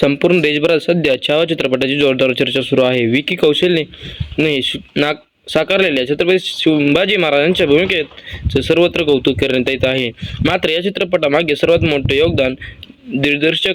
संपूर्ण देशभरात सध्या छावा चित्रपटाची जोरदार चर्चा सुरू आहे. विकी कौशल्यने शि- नाक साकारलेल्या छत्रपती शिवाजी महाराजांच्या भूमिकेत सर्वत्र कौतुक करण्यात येत आहे. मात्र या चित्रपटामागे सर्वात मोठं योगदान दिग्दर्शक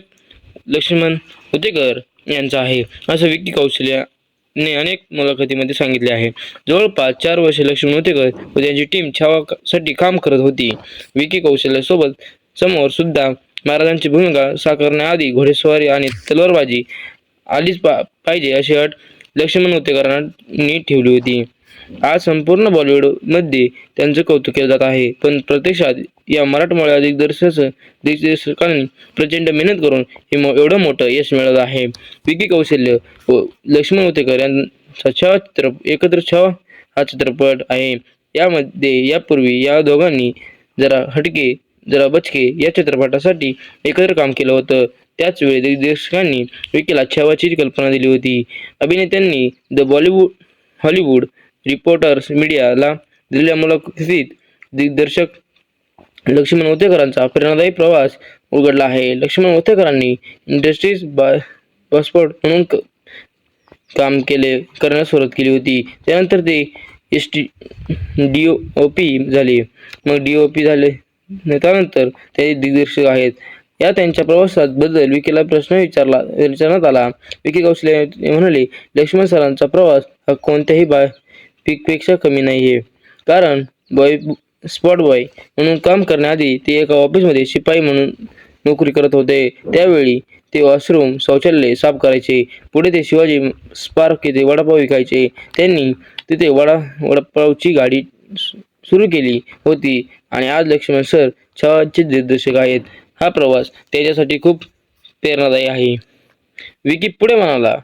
लक्ष्मण उतेकर यांचं आहे असं विकी कौशल्याने अनेक मुलाखतीमध्ये सांगितले आहे. जवळपास चार वर्षे लक्ष्मण उतेकर व त्यांची टीम छावासाठी काम करत होती. विकी कौशल्यासोबत समोर सुद्धा महाराजांची भूमिका साकारण्याआधी घोडेस्वारी आणि तलवारबाजी आलीच पा पाहिजे अशी अट लक्ष्मण उतेकरांनी ठेवली होती. आज संपूर्ण बॉलिवूडमध्ये त्यांचं कौतुक केलं जात आहे. पण प्रत्यक्षात या मराठमोळ्या दिग्दर्शक दिग्दर्शकांनी प्रचंड मेहनत करून हे एवढं मोठं यश मिळवलं आहे. विकी कौशल्य व लक्ष्मण उतेकर यांचा छवा चित्र एकत्र छवा हा चित्रपट आहे. यामध्ये यापूर्वी या दोघांनी जरा हटके जरा बचके या चित्रपटासाठी एकत्र काम केलं होतं. त्याच वेळी दिग्दर्शकांनी विकीला छावाची कल्पना दिली होती. अभिनेत्यांनी द बॉलिवूड हॉलिवूड रिपोर्टर्स मीडियाला दिलेल्या मुलाखतीत दिग्दर्शक लक्ष्मण ओतेकरांचा प्रेरणादायी प्रवास उघडला आहे. लक्ष्मण ओतेकरांनी इंडस्ट्रीज बा पासपोर्ट म्हणून काम केले करण्यास सुरुवात केली होती. त्यानंतर ते S T D O P झाले. मग डी ओ पी झाले. नेत्यानंतर ते दिग्दर्शक आहेत. या त्यांच्या प्रवासात बद्दल विकीला प्रश्न विचारला विचारण्यात आला. विकी कौशल्य म्हणाले लक्ष्मण सरांचा प्रवास हा कोणत्याही बा पिकपेक्षा कमी नाही आहे कारण बॉय स्पॉट बॉय म्हणून काम करण्याआधी ते एका ऑफिसमध्ये शिपाई म्हणून नोकरी करत होते. त्यावेळी ते वॉशरूम शौचालय साफ करायचे. पुढे ते शिवाजी स्पार्क येथे वडापाव विकायचे. त्यांनी तिथे वडा वडापावची गाडी सुरू केली होती. आणि आज लक्ष्मण सर छावाचे दिग्दर्शक आहेत. हा प्रवास त्याच्यासाठी खूप प्रेरणादायी आहे. विकी पुढे म्हणाला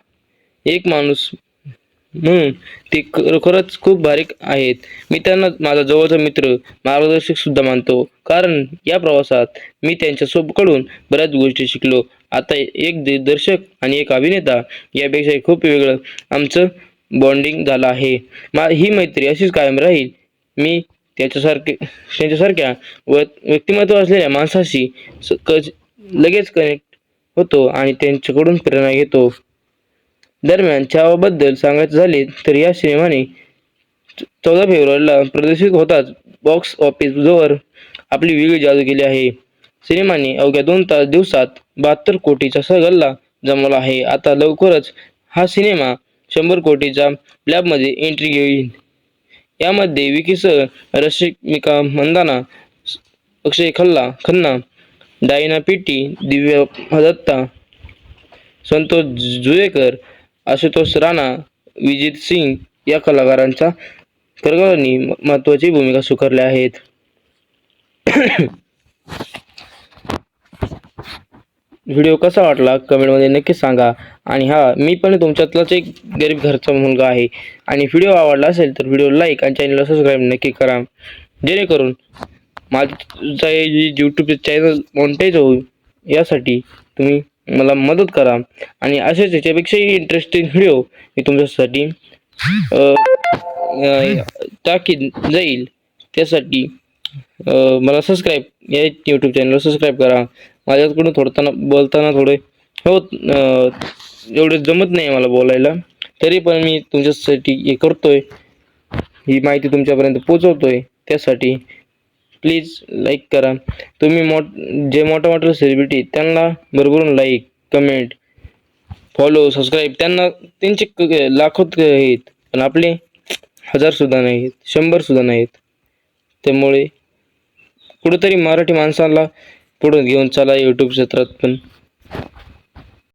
एक माणूस म्हणून ते खरोखरच खूप बारीक आहेत. मी त्यांना माझा जवळचा मित्र मार्गदर्शक सुद्धा मानतो. कारण या प्रवासात मी त्यांच्या सोबकडून बऱ्याच गोष्टी शिकलो. आता एक दिग्दर्शक आणि एक अभिनेता यापेक्षा खूप वेगळं आमचं बॉन्डिंग झालं आहे. मा ही मैत्री अशीच कायम राहील मी त्याच्यासारखे त्यांच्यासारख्या व व्यक्तिमत्व असलेल्या माणसाशी स- लगेच कनेक्ट होतो आणि त्यांच्याकडून प्रेरणा घेतो. दरम्यान छावाबद्दल सांगायचं झाले तर या सिनेमाने चौदा फेब्रुवारीला प्रदर्शित होताच बॉक्स ऑफिसवर आपली वेगळी जादू केली आहे. सिनेमाने अवघ्या दोन तास दिवसात बहात्तर कोटीचा सगल्ला जमवला आहे. आता लवकरच हा सिनेमा शंभर कोटीच्या लॅबमध्ये एंट्री घेईल. यामध्ये विकीसह रश्मिका मंदाना अक्षय खल्ला खन्ना डायना पिट्टी दिव्या दत्ता संतोष जुवेकर आशुतोष राणा विजित सिंग या कलाकारांच्या कलाकारांनी महत्त्वाची भूमिका स्वीकारल्या आहेत. व्हिडिओ कसा वाटला कमेंटमध्ये नक्की सांगा. आणि हा मी पण तुमच्यातलाच एक गरीब घरचा मुलगा आहे. आणि व्हिडिओ आवडला असेल तर व्हिडिओ लाईक आणि चॅनलला सबस्क्राईब नक्की करा. जेणेकरून माझा यूट्यूबचे चॅनल मोनिटाईज होईल यासाठी तुम्ही मला मदत करा. आणि असेच याच्यापेक्षाही इंटरेस्टिंग व्हिडिओ मी तुमच्यासाठी टाकी जाईल. त्यासाठी मला सबस्क्राईब या यूट्यूब चॅनलला सबस्क्राईब करा. माझ्याकडून थोडताना बोलताना थोडे हो एवढे जमत नाही मला बोलायला. तरी पण मी तुमच्यासाठी हे करतोय. ही माहिती तुमच्यापर्यंत पोचवतोय. त्यासाठी प्लीज लाईक करा. तुम्ही मोठ जे मोठ्या मोठ्या सेलिब्रिटी त्यांना भरभरून लाईक कमेंट फॉलो सबस्क्राईब त्यांना त्यांचे क- लाखोत आहेत. पण आपले हजारसुद्धा नाही आहेत शंभरसुद्धा नाहीत. त्यामुळे कुठंतरी मराठी माणसाला पुढं घेऊन चला यूट्यूब क्षेत्रात पण.